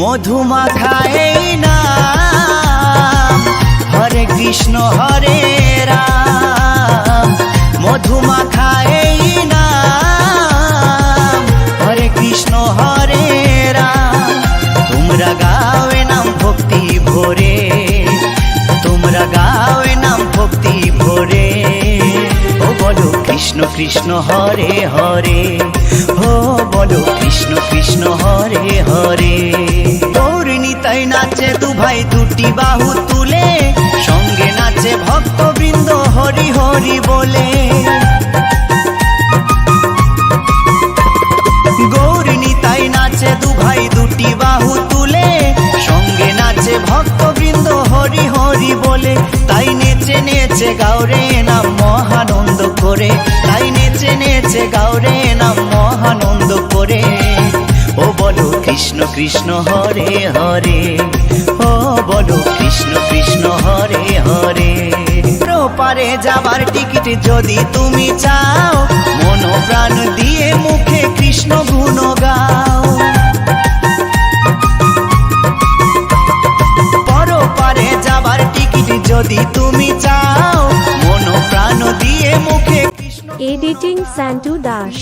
মধুমাখায় নাম। হরে কৃষ্ণ, হরে রাম। মধুমাখায় নাম। হরে কৃষ্ণ, হরে রাম। তোমরা গাওয়ে নাম ভক্তি ভরে। তোমরা গাওয়ে নাম ভক্তি ভরে। ও বলো কৃষ্ণ কৃষ্ণ, হরে হরে। ও বলো কৃষ্ণ কৃষ্ণ, হরে হরে। তাই নাচে দু ভাই দুটি বাহু তুলে, সঙ্গে নাচে ভক্তবৃন্দ হরি হরি বলে। গৌরিনী তাই নাচে দু ভাই দুটি বাহু তুলে, সঙ্গে নাচে ভক্তবৃন্দ হরি হরি বলে। তাই নেচে নেচে গাওরে নাম মহানন্দ করে, তাই নেচে নেচে গাওরে নাম কৃষ্ণ কৃষ্ণ হরে হরে। ও বলো কৃষ্ণ কৃষ্ণ হরে হরে। পারে যাবার টিকিট যদি তুমি চাও মন প্রাণ দিয়ে মুখে কৃষ্ণ গুণ গাও। পরপারে যাবার টিকিট যদি তুমি চাও মন প্রাণ দিয়ে মুখে কৃষ্ণ এডিটিং স্যান্টু দাস